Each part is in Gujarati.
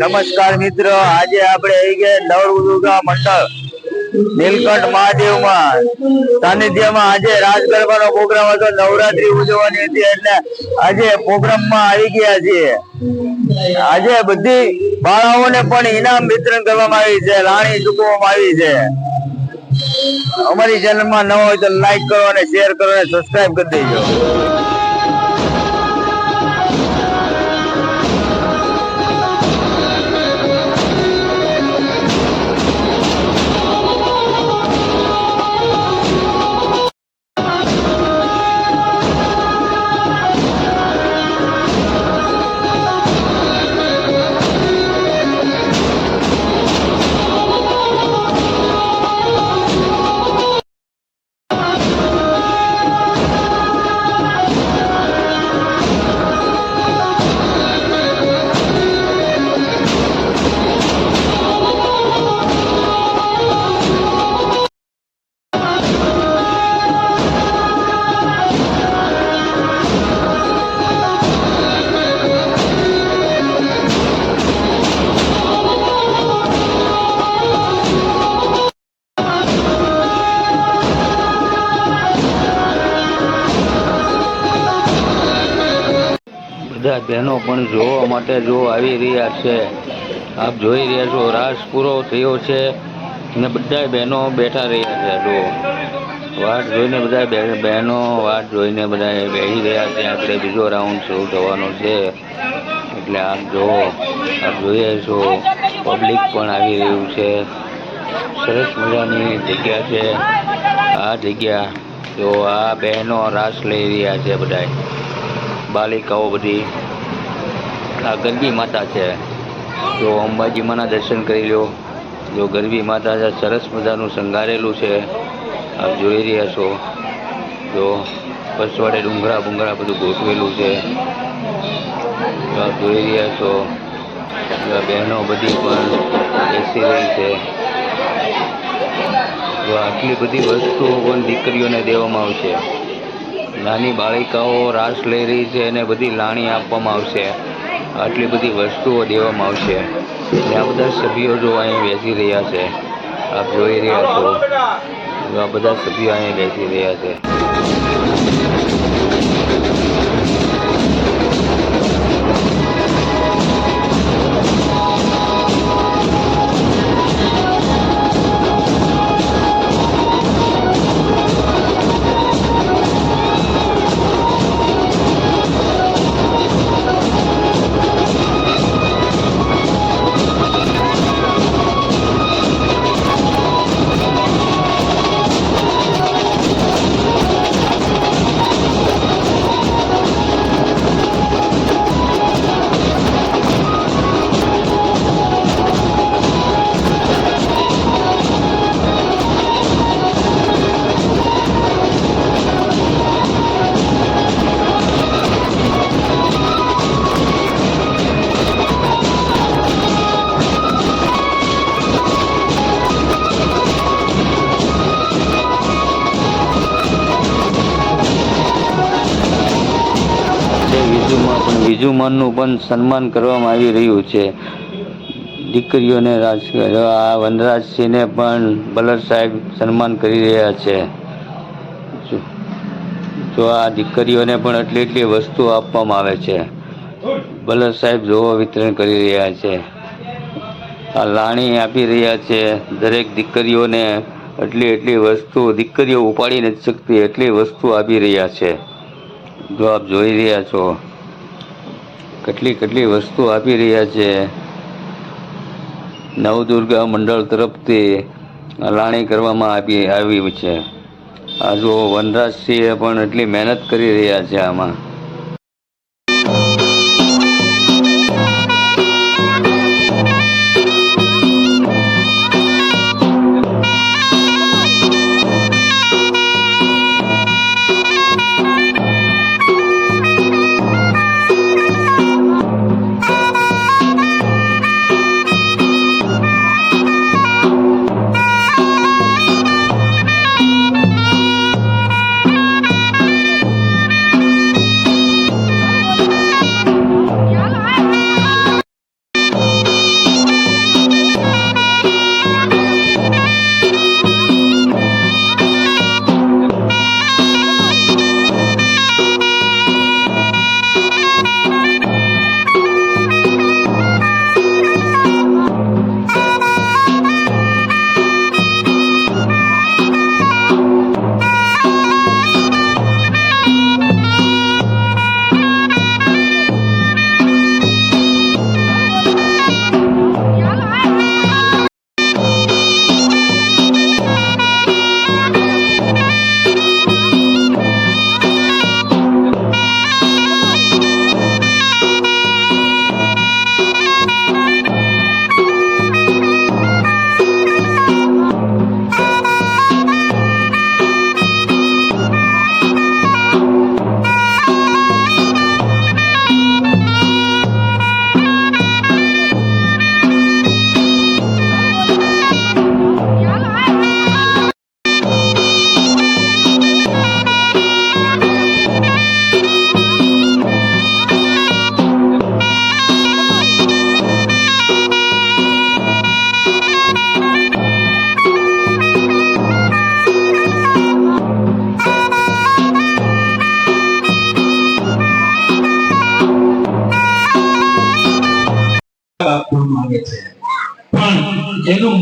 નમસ્કાર મિત્રો. આજે આપણે આવી ગયા નવદુર્ગા મંડળ, નીલકંઠ મહાદેવમાં. સાનિધ્યમાં આજે રાજ ગરબાનો પ્રોગ્રામ હતો. નવરાત્રી ઉજવવાની હતી એટલે આજે પ્રોગ્રામમાં આવી ગયા છીએ. આજે બધી બાળાઓને પણ ઇનામ વિતરણ કરવામાં આવી છે. લાણી ચૂકવવામાં આવી છે. અમારી ચેનલમાં નવો હોય તો લાઈક કરો અને શેર કરો અને સબસ્ક્રાઈબ કરી દેજો. બધા બહેનો પણ જોવા માટે જો આવી રહ્યા છે. આપ જોઈ રહ્યા છો, રાસ પૂરો થયો છે અને બધા બહેનો બેઠા રહ્યા છે. જો, વાટ જોઈને બધા બહેનો વાટ જોઈને બધા બેસી રહ્યા છે. આપણે બીજો રાઉન્ડ શરૂ થવાનો છે. એટલે આપ જુઓ આપ જોઈએ છો પબ્લિક પણ આવી રહ્યું છે. સરસ મજાની જગ્યા છે. આ જગ્યા તો આ બહેનો રાસ લઈ રહ્યા છે બધાય. બાલિકાઓ બધી. આ ગરબી માતા છે. જો અંબાજી માના દર્શન કરી લો જો ગરબી માતા છે, સરસ મજાનું શણગારેલું છે. આપ જોઈ રહ્યા છો. જો પછવાડે ડુંગરા બુંગરા બધું ગોઠવેલું છે. જો આપ જોઈ રહ્યા છો. જો બહેનો બધી પણ બેસી રહી છે. જો આટલી બધી વસ્તુઓ પણ દીકરીઓને દેવામાં આવશે. નાની બાળિકાઓ રાસ લઈ રહી છે અને બધી લાણી આપવામાં આવશે. આટલી બધી વસ્તુઓ દેવામાં આવશે. અને આ બધા સભ્યો જો અહીં બેસી રહ્યા છે, આપ જોઈ રહ્યા છો. આ બધા સભ્યો અહીં બેસી રહ્યા છે. તે મનનું પણ સન્માન કરવામાં આવી રહ્યું છે. દીકરીઓને રાજ આ વનરાજસિંહને પણ બલર સાહેબ સન્માન કરી રહ્યા છે. જો આ દીકરીઓને પણ એટલી એટલી વસ્તુ આપવામાં આવે છે. બલર સાહેબ જોવો વિતરણ કરી રહ્યા છે. આ લાણી આપી રહ્યા છે દરેક દીકરીઓને એટલી એટલી વસ્તુ, દીકરીઓ ઉપાડી નથી શકતી એટલી વસ્તુ આપી રહ્યા છે. જો આપ જોઈ રહ્યા છો કેટલી કેટલી વસ્તુ આપી રહ્યા છે. નવદુર્ગા મંડળ તરફથી લાણી કરવામાં આવી આવી છે. આ જો વનરાજસિંહે પણ એટલી મહેનત કરી રહ્યા છે આમાં.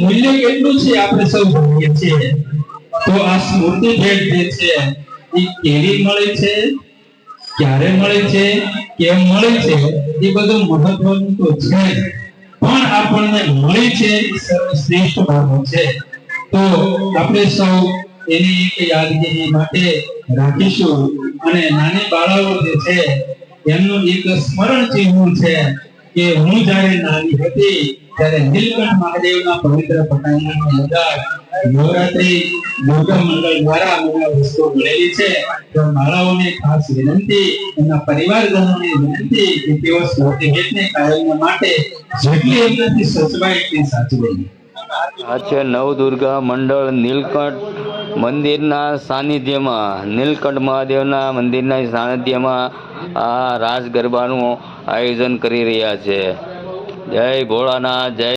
મૂલ્ય કેટલું છે આપણે સૌ જાણીએ છીએ? તો આ સ્મૃતિ ભેટ જે છે, એ કેવી મળે છે? ક્યારે મળે છે? કેમ મળે છે? એ બધું મહત્વનું તો છે પણ આપણને મળે છે સર્વશ્રેષ્ઠ બાબત છે. તો આપણે સૌ એની એક યાદગીરી માટે રાખીશું. અને નાની બાળાઓ જે છે, એમનું એક સ્મરણ ચિહ્ન છે કે હું જ્યારે નાની હતી ત્યારે નીલકંઠ મહાદેવના પવિત્ર નવરાત્રી મંડળ દ્વારા વસ્તુ મળેલી છે. તો માળાઓને ખાસ વિનંતી એના પરિવારજનોને વિનંતી કે તેઓ સ્મૃતિ કાયમ માટે જેટલી અંદરથી સચવાય એટલી સાચવી આ નવદુર્ગા મંડળ નીલકંઠ મંદિરના સાનિધ્યમાં. નીલકંઠ મહાદેવના મંદિરના સાનિધ્યમાં આ રાસ ગરબાનું આયોજન કરી રહ્યા છે. જય ભોળાનાથ જય